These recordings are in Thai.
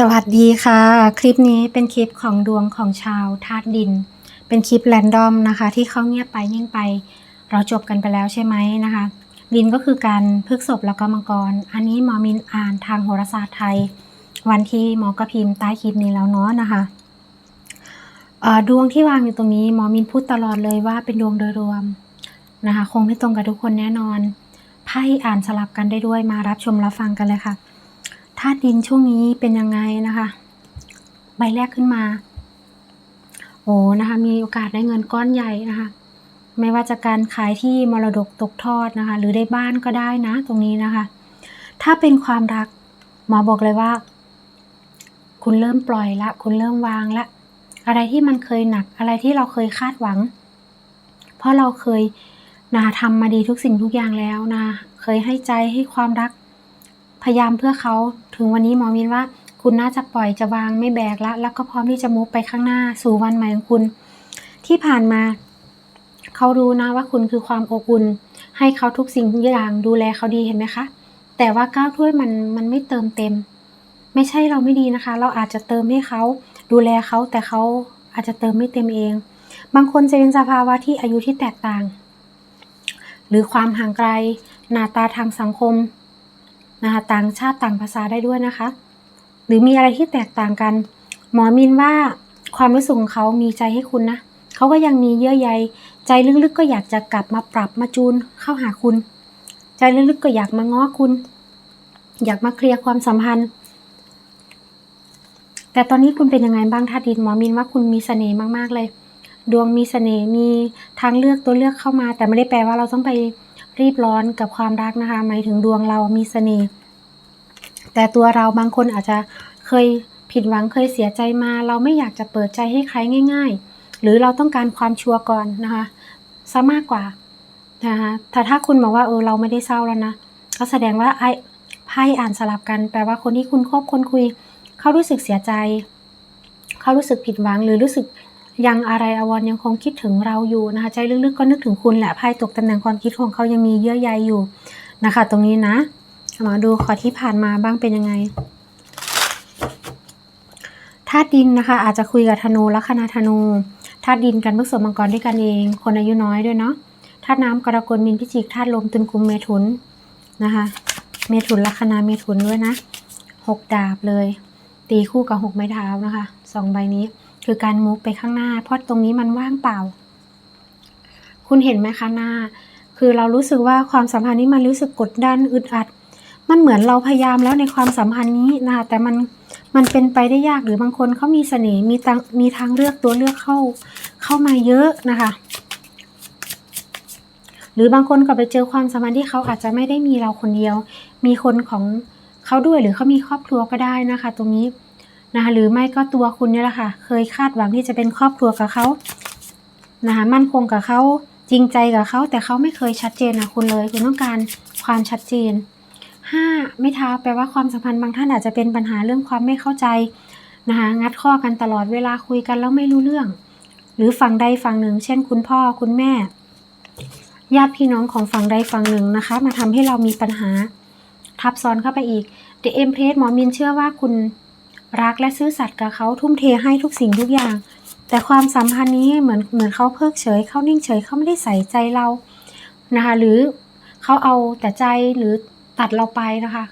สวัสดีค่ะ คลิปนี้เป็นคลิปของดวงของชาวธาตุดิน เป็นคลิปแรนดอมนะคะ ที่เขาเงียบไปนิ่งไป เราจบกันไปแล้วใช่ไหมนะคะ ดินก็คือการพฤกษบแล้วก็มังกร อันนี้หมอมินอ่านทางโหราศาสตร์ไทย วันที่หมอกระพิมพ์ใต้คลิปนี้แล้วเนาะนะคะดวงที่วางอยู่ตรงนี้หมอมินพูดตลอดเลยว่าเป็นดวงโดยรวมนะคะ คงไม่ตรงกับทุกคนแน่นอนไพ่อ่านสลับกันได้ด้วยมารับชมรับฟังกันเลยค่ะ ธาตุดินช่วงนี้เป็นยังไงนะคะ ใบแรกขึ้นมา โอ้นะคะ มีโอกาสได้เงินก้อนใหญ่นะคะ ไม่ว่าจะการขายที่มรดกตกทอดนะคะ หรือได้บ้านก็ได้นะ ตรงนี้นะคะ ถ้าเป็นความรักหมอบอกเลยว่า คุณเริ่มปล่อยละ คุณเริ่มวางละ อะไรที่มันเคยหนัก อะไรที่เราเคยคาดหวัง เพราะเราเคยนะทำมาดีทุกสิ่งทุกอย่างแล้วนะ เคยให้ใจให้ความรัก พยายามเพื่อเขาถึงวันนี้หมอมินว่า คุณน่าจะปล่อยจะวางไม่แบกละแล้วก็พร้อมที่จะมุกไปข้างหน้าสู่วันใหม่ของคุณ ที่ผ่านมา เขารู้นะว่าคุณคือความอบอุ่น ให้เขาทุกสิ่งทุกอย่างดูแลเขาดีเห็นไหมคะ แต่ว่าก้าวถ้วยมันมันไม่เติมเต็ม ไม่ใช่เราไม่ดีนะคะ เราอาจจะเติมให้เขาดูแลเขาแต่เขาอาจจะเติมไม่เต็มเอง บางคนจะเป็นสภาวะที่อายุที่แตกต่าง หรือความห่างไกล หน้าตาทางสังคม นะคะต่างชาติต่างภาษาได้ด้วยนะคะ หรือมีอะไรที่แตกต่างกัน หมอมินว่าความรู้สึกของเขามีใจให้คุณนะเขาก็ยังมีเยื่อใย ใจลึกๆก็อยากจะกลับมาปรับมาจูนเข้าหาคุณ ใจลึกๆก็อยากมาง้อคุณ อยากมาเคลียร์ความสัมพันธ์ แต่ตอนนี้คุณเป็นยังไงบ้างท่าดินหมอมินว่าคุณมีเสน่ห์มากๆเลย ดวงมีเสน่ห์มีทางเลือกตัวเลือกเข้ามา แต่ไม่ได้แปลว่าเราต้องไป รีบร้อนกับความรักนะคะ หมายถึงดวงเรามีเสน่ห์แต่ตัวเราบางคนอาจจะเคยผิดหวังเคยเสียใจมา เราไม่อยากจะเปิดใจให้ใครง่าย ๆ หรือเราต้องการความชัวร์ก่อนนะคะซะมากกว่านะคะแต่ถ้าคุณบอกว่าเออเราไม่ได้เศร้าแล้วนะก็แสดงว่าไอ้ไพ่อ่านสลับกันแปลว่าคนที่คุณคบคนคุย เขารู้สึกเสียใจ เขารู้สึกผิดหวังหรือรู้สึก ยังอะไรอวรยังคงคิดถึงเราอยู่นะคะใจลึกๆก็นึกถึงคุณแหละไพ่ตกตำแหน่งความคิดของเขายังมีเยื่อใยอยู่นะคะ ตรงนี้นะมาดูขอที่ผ่านมาบ้างเป็นยังไงธาตุดินนะคะ อาจจะคุยกับธนูลัคนาธนูธาตุดินกันพฤกษมังกรด้วยกันเอง คนอายุน้อยด้วยเนาะธาตุน้ำกรกฎมินพิจิกธาตุลมตุลกุมเมถุนนะคะ เมถุนลัคนาเมถุนด้วยนะหกดาบเลย ตีคู่กับหกไม้เท้านะคะสองใบนี้ คือการมุกไปข้างหน้า เพราะตรงนี้มันว่างเปล่า คุณเห็นไหมคะหน้า คือเรารู้สึกว่าความสัมพันธ์นี้มันรู้สึกกดดันอึดอัด มันเหมือนเราพยายามแล้วในความสัมพันธ์นี้นะคะแต่มันมันเป็นไปได้ยากหรือบางคนเขามีเสน่ห์มีตังมีทางเลือกตัวเลือกเข้าเข้ามาเยอะนะคะหรือบางคนก็ไปเจอความสัมพันธ์ที่เขาอาจจะไม่ได้มีเราคนเดียว มีคนของเขาด้วยหรือเขามีครอบครัวก็ได้นะคะ ตรงนี้ นะคะหรือไม่ก็ตัวคุณเนี่ยแหละค่ะ เคยคาดหวังที่จะเป็นครอบครัวกับเขานะคะมั่นคงกับเขาจริงใจกับเขาแต่เขาไม่เคยชัดเจนนะคุณเลย คุณต้องการความชัดเจนห้าไม่ท้าแปลว่าความสัมพันธ์บางท่านอาจจะเป็นปัญหาเรื่องความไม่เข้าใจนะคะงัดข้อกันตลอดเวลาคุยกันแล้วไม่รู้เรื่อง หรือฝั่งใดฝั่งหนึ่ง เช่น คุณพ่อคุณแม่ ญาติพี่น้องของฝั่งใดฝั่งหนึ่งนะคะ มาทำให้เรามีปัญหาทับซ้อนเข้าไปอีก The Empress หมอมินเชื่อว่าคุณ รักและซื่อสัตย์กับเขาทุ่มเทให้ทุกสิ่งทุกอย่าง แต่ความสัมพันธ์นี้เหมือนเหมือนเขาเพิกเฉยเขานิ่งเฉยเขาไม่ได้ใส่ใจเรานะคะหรือเขาเอาแต่ใจหรือตัดเราไปนะคะ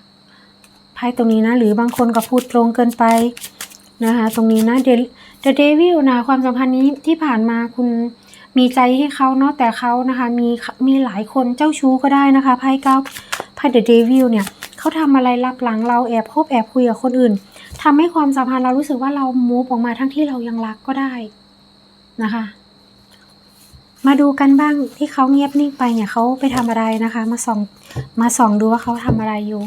ไพ่ตรงนี้นะหรือบางคนก็พูดตรงเกินไปนะคะตรงนี้นะเดเดเดวิลนะความสัมพันธ์นี้ที่ผ่านมาคุณมีใจให้เขาเนาะแต่เขานะคะมีมีหลายคนเจ้าชู้ก็ได้นะคะไพ่เก้าไพ่เดเดวิลเนี่ยเขาทำอะไรลับหลังเราแอบคบแอบคุยกับคนอื่น ทำให้ความสัมพันธ์เรารู้สึกว่าเรามูฟออกมาทั้งที่เรายังรักก็ได้นะคะ มาดูกันบ้างที่เขาเงียบนิ่งไปเนี่ยเขาไปทำอะไรนะคะ มาส่องมาส่องดูว่าเขาทำอะไรอยู่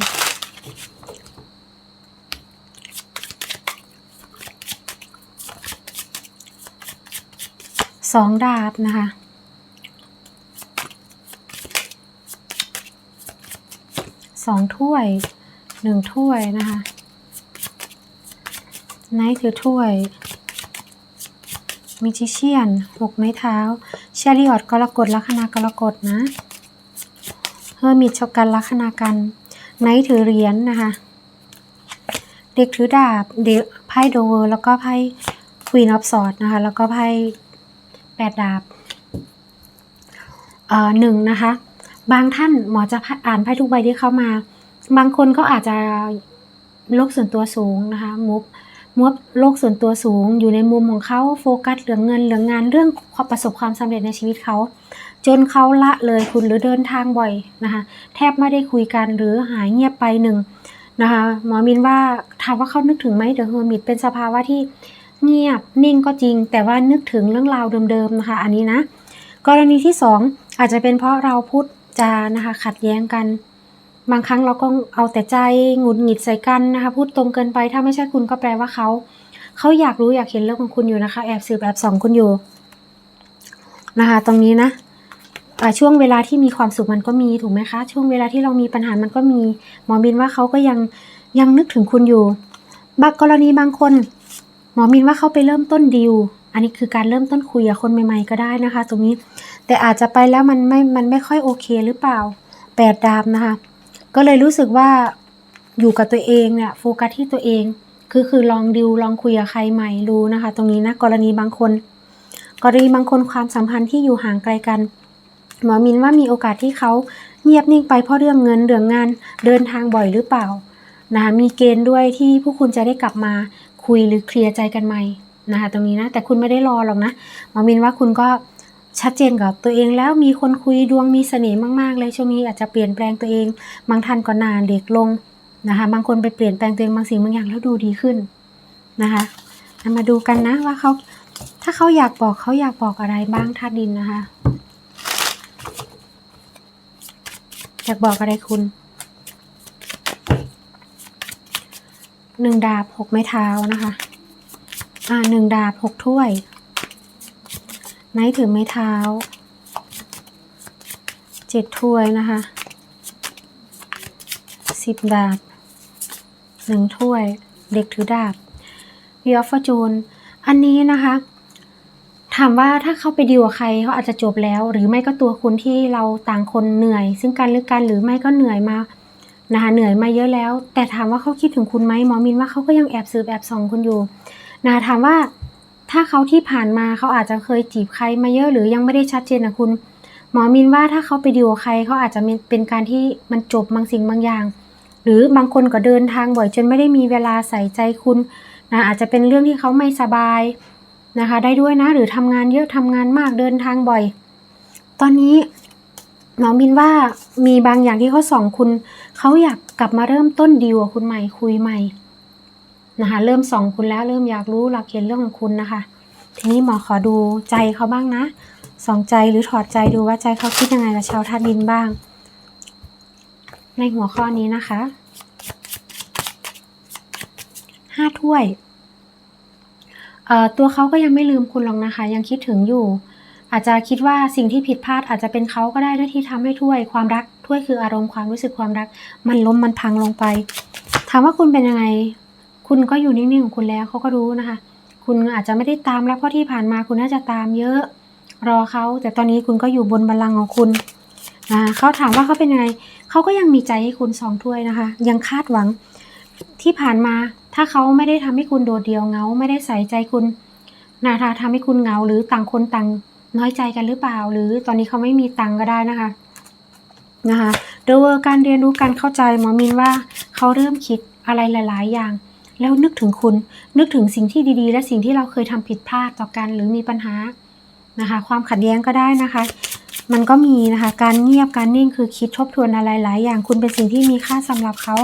สองดาบนะคะ สองถ้วย หนึ่งถ้วยนะคะ ไนท์คือถ้วยมิจิเชียนหกไม้เท้าเชริออดกรกฎลัคนากรกฎนะเฮอร์มิตชกันลัคนากันไนท์ถือเหรียญนนะคะเด็กถือดาบเด็กไพ่โดเวอร์แล้วก็ไพ่ควีนออฟสอดนะคะแล้วก็ไพ่แปดดาบเอ่อหนึ่งนะคะบางท่านหมอจะอ่านไพ่ทุกใบที่เข้ามา บางคนก็อาจจะโลกส่วนตัวสูงนะคะมุบ มุบโลกส่วนตัวสูง อยู่ในมุมของเขาโฟกัสเรื่องเงินเรื่องงานเรื่องความประสบความสำเร็จในชีวิตเขา จนเขาละเลยคุณหรือเดินทางบ่อยนะคะแทบไม่ได้คุยกันหรือหายเงียบไปหนึ่งนะคะหมอมินว่าถามว่าเขานึกถึงไหมเดอะเฮอร์มิตเป็นสภาวะที่เงียบนิ่งก็จริง แต่ว่านึกถึงเรื่องราวเดิมๆนะคะ อันนี้นะ กรณีที่สองอาจจะเป็นเพราะเราพูดจานะคะขัดแย้งกัน บางครั้งเราก็เอาแต่ใจหงุดหงิดใส่กันนะคะ พูดตรงเกินไปถ้าไม่ใช่คุณก็แปลว่าเขาเขาอยากรู้อยากเห็นเรื่องของคุณอยู่นะคะ แอบสืบแอบส่องคุณอยู่นะคะ ตรงนี้นะช่วงเวลาที่มีความสุขมันก็มีถูกไหมคะ ช่วงเวลาที่เรามีปัญหามันก็มี หมอมินว่าเขาก็ยังยังนึกถึงคุณอยู่บางกรณีบางคน หมอมินว่าเขาไปเริ่มต้นดีลอันนี้คือการเริ่มต้นคุยกับคนใหม่ ๆ ก็ได้นะคะ ตรงนี้แต่อาจจะไปแล้วมันไม่มันไม่ค่อยโอเคหรือเปล่าแปดดาบนะคะ ก็เลยรู้สึกว่าอยู่กับตัวเองเนี่ยโฟกัสที่ตัวเอง คือคือลองดิวลองคุยกับใครใหม่ดูนะคะ ตรงนี้นะกรณีบางคน กรณีบางคนความสัมพันธ์ที่อยู่ห่างไกลกันหมอมินว่ามีโอกาสที่เขาเงียบนิ่งไปเพราะเรื่องเงินเรื่องงานเดินทางบ่อยหรือเปล่านะคะมีเกณฑ์ด้วยที่ผู้คุณจะได้กลับมาคุยหรือเคลียร์ใจกันใหม่นะคะตรงนี้นะแต่คุณไม่ได้รอหรอกนะหมอมินว่าคุณก็ ชัดเจนกับตัวเองแล้วมีคนคุยดวงมีเสน่ห์มากๆเลยช่วงนี้อาจจะเปลี่ยนแปลงตัวเอง บางท่านก็นานเด็กลงนะคะ บางคนไปเปลี่ยนแปลงตัวเองบางสิ่งบางอย่างแล้วดูดีขึ้นนะคะามาดูกันนะว่าเขาถ้าเขาอยากบอกเขาอยากบอกอะไรบ้างธาตุดินนะคะ อยากบอกอะไรคุณหนึ่งดาบหกไม้เท้านะคะ อ่าหนึ่งดาบหกถ้วย ไนท์ถือไม้เท้าเจ็ดถ้วยนะคะสิบดาบหนึ่งถ้วย เด็กถือดาบวีออฟฟอร์จูนอันนี้นะคะถามว่าถ้าเขาไปดีลกับใครเขาอาจจะจบแล้ว หรือไม่ก็ตัวคุณที่เราต่างคนเหนื่อย ซึ่งกันและกันหรือไม่ก็เหนื่อยมานะคะเหนื่อยมาเยอะแล้ว แต่ถามว่าเขาคิดถึงคุณไหมหมอมินว่าเขาก็ยังแอบสืบแอบส่องคุณอยู่นะะถามว่า ถ้าเขาที่ผ่านมาเขาอาจจะเคยจีบใครมาเยอะหรือยังไม่ได้ชัดเจนนะคุณ หมอมินว่าถ้าเขาไปดีลใครเขาอาจจะเป็นการที่มันจบบางสิ่งบางอย่าง หรือบางคนก็เดินทางบ่อยจนไม่ได้มีเวลาใส่ใจคุณนะอาจจะเป็นเรื่องที่เขาไม่สบายนะคะ ได้ด้วยนะ หรือทำงานเยอะทำงานมากเดินทางบ่อย ตอนนี้หมอมินว่ามีบางอย่างที่เขาส่องคุณ เขาอยากกลับมาเริ่มต้นดีลกับคุณใหม่คุยใหม่ นะคะเริ่มส่องคุณแล้วเริ่มอยากรู้หลักเห็นเรื่องของคุณนะคะ ทีนี้หมอขอดูใจเขาบ้างนะส่องใจหรือถอดใจดูว่าใจเขาคิดยังไงกับชาวธาตุดินบ้าง ในหัวข้อนี้นะคะห้าถ้วยเอ่อตัวเขาก็ยังไม่ลืมคุณหรอกนะคะ ยังคิดถึงอยู่ อาจจะคิดว่าสิ่งที่ผิดพลาดอาจจะเป็นเขาก็ได้นะที่ทำให้ถ้วยความรักถ้วยคืออารมณ์ความรู้สึกความรัก มันล้มมันพังลงไป ถามว่าคุณเป็นยังไง คุณก็อยู่นิ่งๆของคุณแล้วเขาก็รู้นะคะ คุณอาจจะไม่ได้ตามแล้วเพราะที่ผ่านมาคุณน่าจะตามเยอะ รอเขาแต่ตอนนี้คุณก็อยู่บนบัลลังก์ของคุณนะเขาถามว่าเขาเป็นยังไงเขาก็ยังมีใจให้คุณสองถ้วยนะคะ ยังคาดหวังที่ผ่านมา ถ้าเขาไม่ได้ทำให้คุณโดดเดี่ยวเงา ไม่ได้ใส่ใจคุณนาทาทำให้คุณเงา หรือต่างคนต่างน้อยใจกันหรือเปล่า หรือตอนนี้เขาไม่มีตังก็ได้นะคะนะคะโดยการเรียนรู้การเข้าใจหมอมินว่าเขาเริ่มคิดอะไรหลาย ๆ อย่าง แล้วนึกถึงคุณ นึกถึงสิ่งที่ดีๆ และสิ่งที่เราเคยทำผิดพลาดต่อกันหรือมีปัญหานะคะ ความขัดแย้งก็ได้นะคะ มันก็มีนะคะ การเงียบการนิ่งคือคิดทบทวนอะไรหลายอย่าง คุณเป็นสิ่งที่มีค่าสำหรับเขา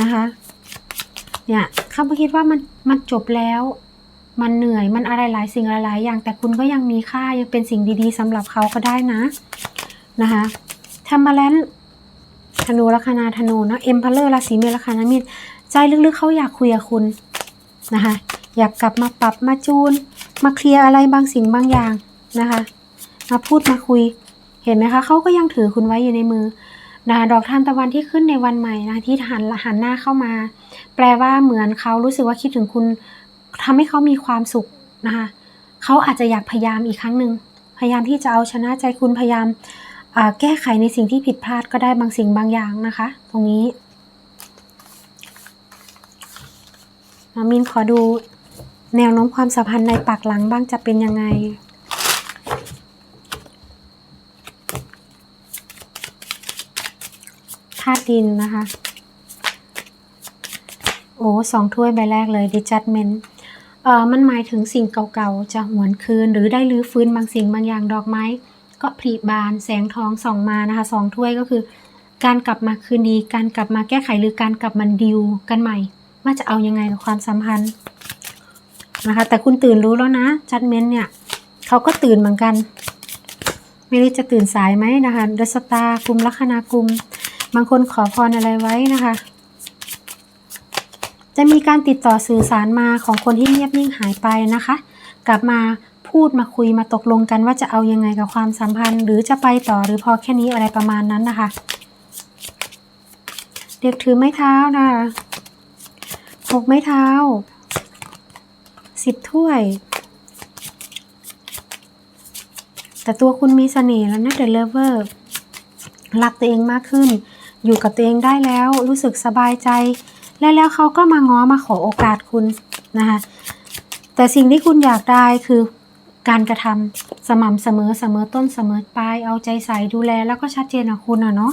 นะคะ เนี่ยเขาคิดว่ามันมันจบแล้วมันเหนื่อยมันอะไรหลายสิ่งหลายอย่าง แต่คุณก็ยังมีค่ายังเป็นสิ่งดีๆสำหรับเขาก็ได้นะนะคะทำมาแล้วธนูลัคนาธนูเนาะเอ็มพาเลอร์ราศีเมษลัคนามีด ใจลึกๆเขาอยากคุยกับคุณนะคะ อยากกลับมาปรับมาจูน มาเคลียร์อะไรบางสิ่งบางอย่างนะคะ มาพูดมาคุย เห็นไหมคะเขาก็ยังถือคุณไว้อยู่ในมือนะคะดอกทานตะวันที่ขึ้นในวันใหม่นะที่หันหันหน้าเข้ามา แปลว่าเหมือนเขารู้สึกว่าคิดถึงคุณทำให้เขามีความสุขนะคะเขาอาจจะอยากพยายามอีกครั้งหนึ่งพยายามที่จะเอาชนะใจคุณพยายามแก้ไขในสิ่งที่ผิดพลาดก็ได้บางสิ่งบางอย่างนะคะ ตรงนี้ ห มอมินขอดูแนวโน้มความสัมพันธ์ในปากหลังบ้างจะเป็นยังไง ธาตุดินนะคะ โอ้สองถ้วยใบแรกเลย Dijudgment เอ่อมันหมายถึงสิ่งเก่าๆ จะหวนคืน หรือได้รื้อฟื้นบางสิ่งบางอย่างดอกไม้ ก็ผลิบานแสงทองส่องมานะคะสองถ้วยก็คือ การกลับมาคืนดี การกลับมาแก้ไขหรือการกลับมาดิวกันใหม่ ว่าจะเอายังไงกับความสัมพันธ์นะคะ แต่คุณตื่นรู้แล้วนะจัดเมนเนี่ยเขาก็ตื่นเหมือนกัน ไม่รู้จะตื่นสายไหมนะคะดสตากุมลัคนากลุ่มบางคนขอพรอะไรไว้นะคะ จะมีการติดต่อสื่อสารมาของคนที่เงียบนิ่งหายไปนะคะ กลับมาพูดมาคุยมาตกลงกันว่าจะเอายังไงกับความสัมพันธ์ หรือจะไปต่อหรือพอแค่นี้อะไรประมาณนั้นนะคะ เด็กถือไม้เท้านะคะ หกไม้เท้าสิบถ้วย แต่ตัวคุณมีเสน่ห์แล้วนะเดลเวอร์รักตัวเองมากขึ้น อยู่กับตัวเองได้แล้วรู้สึกสบายใจ และแล้วเขาก็มาง้อมาขอโอกาสคุณนะคะแต่สิ่งที่คุณอยากได้คือการกระทำสม่ำเสมอเสมอต้นเสมอปลายเอาใจใส่ดูแลแล้วก็ชัดเจนกับคุณอะเนาะ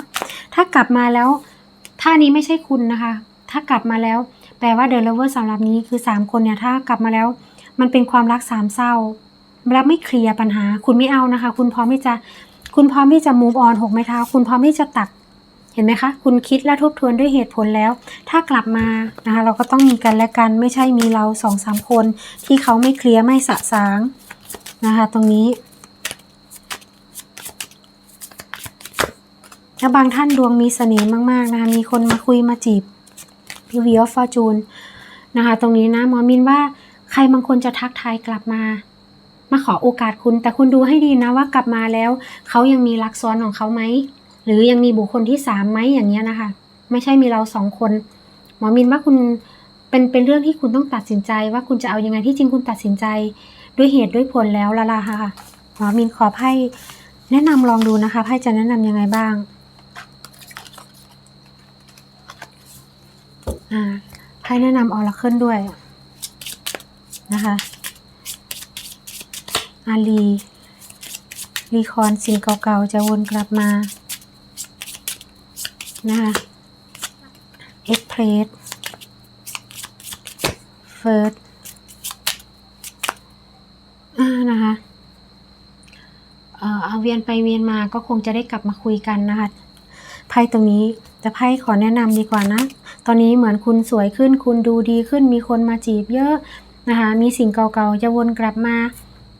ถ้ากลับมาแล้วท่านี้ไม่ใช่คุณนะคะ ถ้ากลับมาแล้ว แปลว่าเดลเวอร์สำหรับนี้คือ 3 คนเนี่ยถ้ากลับมาแล้ว มันเป็นความรักสามเศร้าแล้วไม่เคลียร์ปัญหา คุณไม่เอานะคะ คุณพร้อมที่จะคุณพร้อมที่จะ move on หกไม้เท้า คุณพร้อมที่จะตัดเห็นไหมคะ คุณคิดและทบทวนด้วยเหตุผลแล้ว ถ้ากลับมานะคะเราก็ต้องมีกันและกันไม่ใช่มีเราสองสามคน ที่เขาไม่เคลียร์ไม่สะสางนะคะ ตรงนี้และบางท่านดวงมีเสน่ห์มากๆนะคะมีคนมาคุยมาจีบ พี่วีออฟฟอร์จูนนะคะ ตรงนี้นะหมอมินว่าใครบางคนจะทักทายกลับมา มาขอโอกาสคุณ แต่คุณดูให้ดีนะว่ากลับมาแล้วเขายังมีรักซ้อนของเขาไหม หรือยังมีบุคคลที่สามไหมอย่างเงี้ยนะคะ ไม่ใช่มีเราสองคน หมอมินว่าคุณเป็นเป็นเรื่องที่คุณต้องตัดสินใจว่าคุณจะเอาอยังไงที่จริงคุณตัดสินใจ ด้วยเหตุด้วยผลแล้วละล่ะค่ะหมอมินขอไพ่แนะนำลองดูนะคะไพ่จะแนะนำยังไงบ้าง อ่า ไพ่แนะนำออร์เคิลด้วยนะคะ อาลีรีคอนสิ่งเก่าๆ จะวนกลับมา นะคะเอ็กเพรสเฟิร์สนะคะเอ่อเอาเวียนไปเวียนมาก็คงจะได้กลับมาคุยกันนะคะ ไพ่ตรงนี้แต่ไพ่ขอแนะนำดีกว่านะ ตอนนี้เหมือนคุณสวยขึ้น คุณดูดีขึ้น มีคนมาจีบเยอะนะคะ มีสิ่งเก่าๆจะวนกลับมา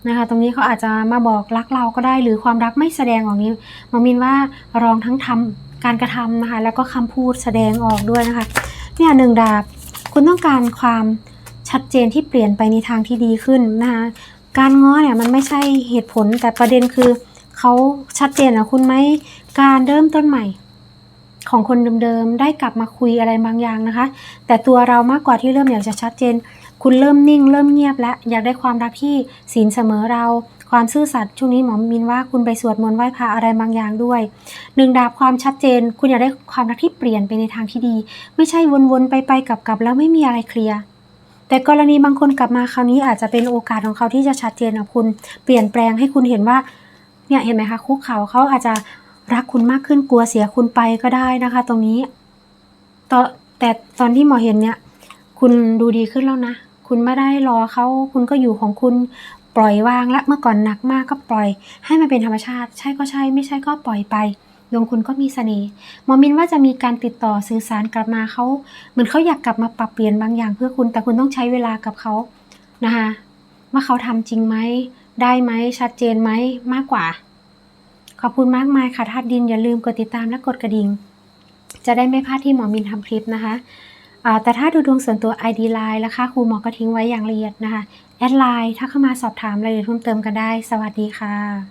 นะคะ ตรงนี้เขาอาจจะมาบอกรักเราก็ได้ หรือความรักไม่แสดงออกนี้มอมินว่าลองทั้งทำการกระทำนะคะ แล้วก็คำพูดแสดงออกด้วยนะคะ เนี่ยหนึ่งดาบ คุณต้องการความชัดเจนที่เปลี่ยนไปในทางที่ดีขึ้นนะคะ การง้อเนี่ยมันไม่ใช่เหตุผลแต่ประเด็นคือเขาชัดเจนกับคุณไหมการเริ่มต้นใหม่ ของคนเดิมๆ ได้กลับมาคุยอะไรบางอย่างนะคะ แต่ตัวเรามากกว่าที่เริ่มอยากจะชัดเจน คุณเริ่มนิ่ง เริ่มเงียบแล้วอยากได้ความรักที่ศีลเสมอเรา ความซื่อสัตย์ช่วงนี้หมอมินว่าคุณไปสวดมนต์ไหว้พระอะไรบางอย่างด้วยหนึ่งดาบความชัดเจน คุณอยากได้ความรักที่เปลี่ยนไปในทางที่ดี ไม่ใช่วนๆไปไปๆกลับๆแล้วไม่มีอะไรเคลียร์แต่กรณีบางคนกลับมาคราวนี้อาจจะเป็นโอกาสของเขาที่จะชัดเจนกับคุณ เปลี่ยนแปลงให้คุณเห็นว่าเนี่ยเห็นไหมคะคุกเขาเขาอาจจะ รักคุณมากขึ้นกลัวเสียคุณไปก็ได้นะคะ ตรงนี้ตอนแต่ตอนที่หมอเห็นเนี่ย คุณดูดีขึ้นแล้วนะ คุณไม่ได้รอเขาคุณก็อยู่ของคุณปล่อยวางละเมื่อก่อนหนักมากก็ปล่อย ให้มันเป็นธรรมชาติ ใช่ก็ใช่ไม่ใช่ก็ปล่อยไปดวงคุณก็มีเสน่ห์หมอมินว่าจะมีการติดต่อสื่อสารกลับมาเขาเหมือนเขาอยากกลับมาปรับเปลี่ยนบางอย่างเพื่อคุณแต่คุณต้องใช้เวลากับเขานะคะว่าเขาทำจริงไหมได้ไหมชัดเจนไหมมากกว่า ขอบคุณมากมายค่ะธาตุดินอย่าลืมกดติดตามและกดกระดิ่ง จะได้ไม่พลาดที่หมอมินทำคลิปนะคะแต่ถ้าดูดวงส่วนตัว ID Line แล้วค่ะครูหมอก็ทิ้งไว้อย่างละเอียดนะคะ แอดไลน์ถ้าเข้ามาสอบถามรายละเอียดเพิ่มเติมกันได้ สวัสดีค่ะ